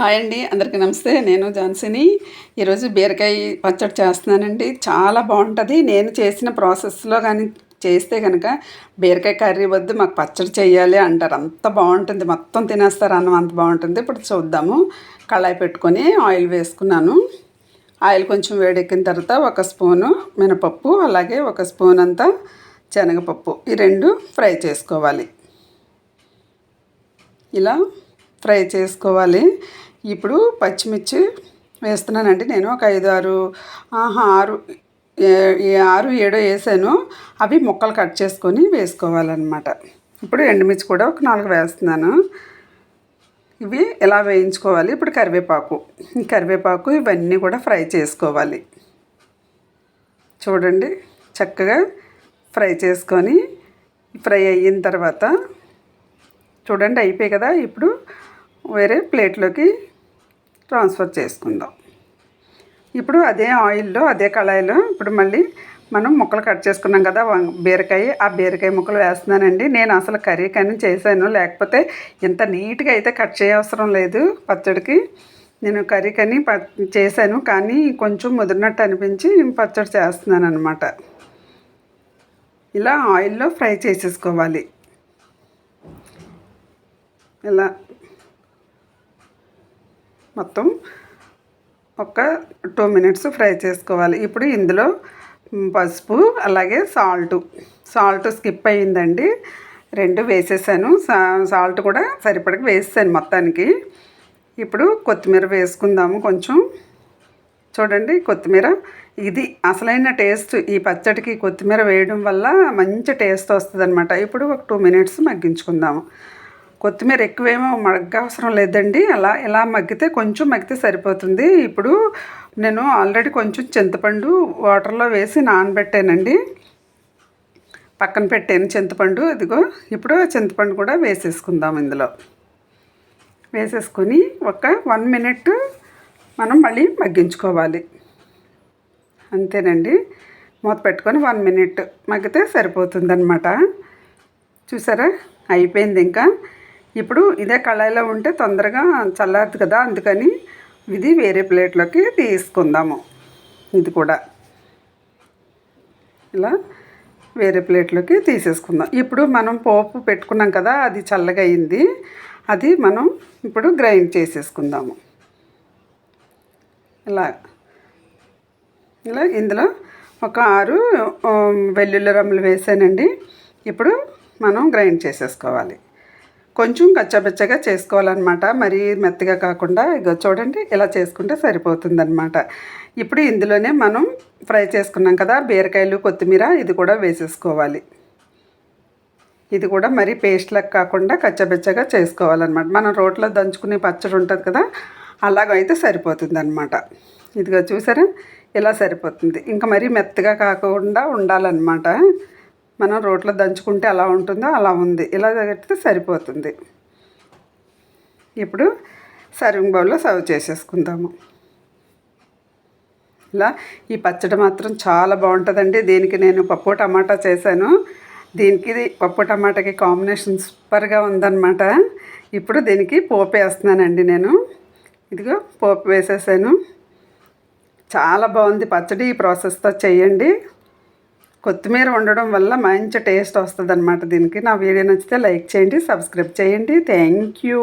Hi అండి అందరికీ నమస్తే. నేను ఝాన్సీని ఈరోజు బీరకాయ పచ్చడి చేస్తున్నానండి. చాలా బాగుంటుంది. నేను చేసిన ప్రాసెస్లో కానీ చేస్తే కనుక బీరకాయ కర్రీ వద్దు మాకు పచ్చడి చేయాలి అంటారు. అంత బాగుంటుంది. మొత్తం తినేస్తారు అన్నం అంత బాగుంటుంది. ఇప్పుడు చూద్దాము. కళాయి పెట్టుకొని ఆయిల్ వేసుకున్నాను. ఆయిల్ కొంచెం వేడెక్కిన తర్వాత ఒక స్పూను మినపప్పు అలాగే ఒక స్పూన్ అంతా శనగపప్పు. ఈ రెండు ఫ్రై చేసుకోవాలి. ఇలా ఫ్రై చేసుకోవాలి. ఇప్పుడు పచ్చిమిర్చి వేస్తున్నానండి. నేను ఒక ఐదు ఆరు ఆహా ఆరు ఆరు ఏడో వేసాను. అవి ముక్కలు కట్ చేసుకొని వేసుకోవాలన్నమాట. ఇప్పుడు ఎండుమిర్చి కూడా ఒక నాలుగు వేస్తున్నాను. ఇవి ఎలా వేయించుకోవాలి? ఇప్పుడు కరివేపాకు. కరివేపాకు ఇవన్నీ కూడా ఫ్రై చేసుకోవాలి. చూడండి చక్కగా ఫ్రై చేసుకొని ఫ్రై అయిన తర్వాత చూడండి అయిపోయి కదా. ఇప్పుడు వేరే ప్లేట్లోకి ట్రాన్స్ఫర్ చేసుకుందాం. ఇప్పుడు అదే ఆయిల్లో అదే కళాయిలో ఇప్పుడు మళ్ళీ మనం ముక్కలు కట్ చేసుకున్నాం కదా బీరకాయ ఆ బీరకాయ ముక్కలు వేస్తున్నానండి. నేను అసలు కర్రీ కానీ చేశాను లేకపోతే ఇంత నీట్గా అయితే కట్ చేయవసరం లేదు పచ్చడికి. నేను కర్రీ కానీ చేశాను కానీ కొంచెం ముదిరినట్టు అనిపించి పచ్చడి చేస్తున్నాను అనమాట ఇలా ఆయిల్లో ఫ్రై చేసేసుకోవాలి. ఇలా మొత్తం ఒక టూ మినిట్స్ ఫ్రై చేసుకోవాలి. ఇప్పుడు ఇందులో పసుపు అలాగే సాల్ట్. సాల్ట్ స్కిప్ అయ్యిందండి. రెండు వేసేసాను. సాల్ట్ కూడా సరిపడక వేసాను మొత్తానికి. ఇప్పుడు కొత్తిమీర వేసుకుందాము కొంచెం. చూడండి కొత్తిమీర. ఇది అసలైన టేస్ట్. ఈ పచ్చడికి కొత్తిమీర వేయడం వల్ల మంచి టేస్ట్ వస్తుంది ఇప్పుడు ఒక టూ మినిట్స్ మగ్గించుకుందాము. కొత్తిమీర ఎక్కువేమో మగ్గ అవసరం లేదండి. అలా ఇలా మగ్గితే కొంచెం మగ్గితే సరిపోతుంది. ఇప్పుడు నేను ఆల్రెడీ కొంచెం చింతపండు వాటర్లో వేసి నానబెట్టానండి. పక్కన పెట్టాను చింతపండు ఇదిగో ఇప్పుడు చింతపండు కూడా వేసేసుకుందాం ఇందులో. వేసేసుకొని ఒక వన్ మినిట్ మనం మళ్ళీ మగ్గించుకోవాలి. అంతేనండి. మూత పెట్టుకొని వన్ మినిట్ మగ్గితే సరిపోతుందన్నమాట. చూసారా? అయిపోయింది ఇంకా. ఇప్పుడు ఇదే కళాయిలో ఉంటే తొందరగా చల్లారదు కదా అందుకని ఇది వేరే ప్లేట్లోకి తీసుకుందాము. ఇది కూడా. ఇలా వేరే ప్లేట్లోకి తీసేసుకుందాం. ఇప్పుడు మనం పోపు పెట్టుకున్నాం కదా అది చల్లగా అయింది. అది మనం ఇప్పుడు గ్రైండ్ చేసేసుకుందాము. ఇలా. ఇలా ఇందులో ఒక ఆరు వెల్లుల్లి రమ్ములు వేసానండి. ఇప్పుడు మనం గ్రైండ్ చేసేసుకోవాలి. కొంచెం గచ్చబెచ్చగా చేసుకోవాలన్నమాట. మరీ మెత్తగా కాకుండా ఇగో చూడండి ఇలా చేసుకుంటే సరిపోతుందన్నమాట. ఇప్పుడు ఇందులోనే మనం ఫ్రై చేసుకున్నాం కదా బీరకాయలు కొత్తిమీర ఇది కూడా వేసేసుకోవాలి. ఇది కూడా మరీ పేస్ట్లకు కాకుండా కచ్చబెచ్చగా చేసుకోవాలన్నమాట. మనం రోట్లో దంచుకునే పచ్చడి ఉంటుంది కదా అలాగైతే సరిపోతుంది అనమాట ఇదిగో చూసారా ఇలా సరిపోతుంది. ఇంకా మరీ మెత్తగా కాకుండా ఉండాలన్నమాట. మనం రోట్లో దంచుకుంటే ఎలా ఉంటుందో అలా ఉంది. ఇలా కడితే సరిపోతుంది. ఇప్పుడు సర్వింగ్ బౌల్లో సర్వ్ చేసేసుకుందాము. ఇలా ఈ పచ్చడి మాత్రం చాలా బాగుంటుందండి. దీనికి నేను పప్పు టమాటా చేశాను. దీనికి పప్పు టమాటాకి కాంబినేషన్ సూపర్గా ఉందన్నమాట. ఇప్పుడు దీనికి పోపు వేస్తున్నానండి నేను. ఇదిగో పోపు వేసేసాను. చాలా బాగుంది పచ్చడి ఈ ప్రాసెస్తో చేయండి. కొత్తిమీర ఉండడం వల్ల మంచి టేస్ట్ వస్తుంది అనమాట దీనికి. నా వీడియో నచ్చితే లైక్ చేయండి సబ్స్క్రైబ్ చేయండి. Thank you.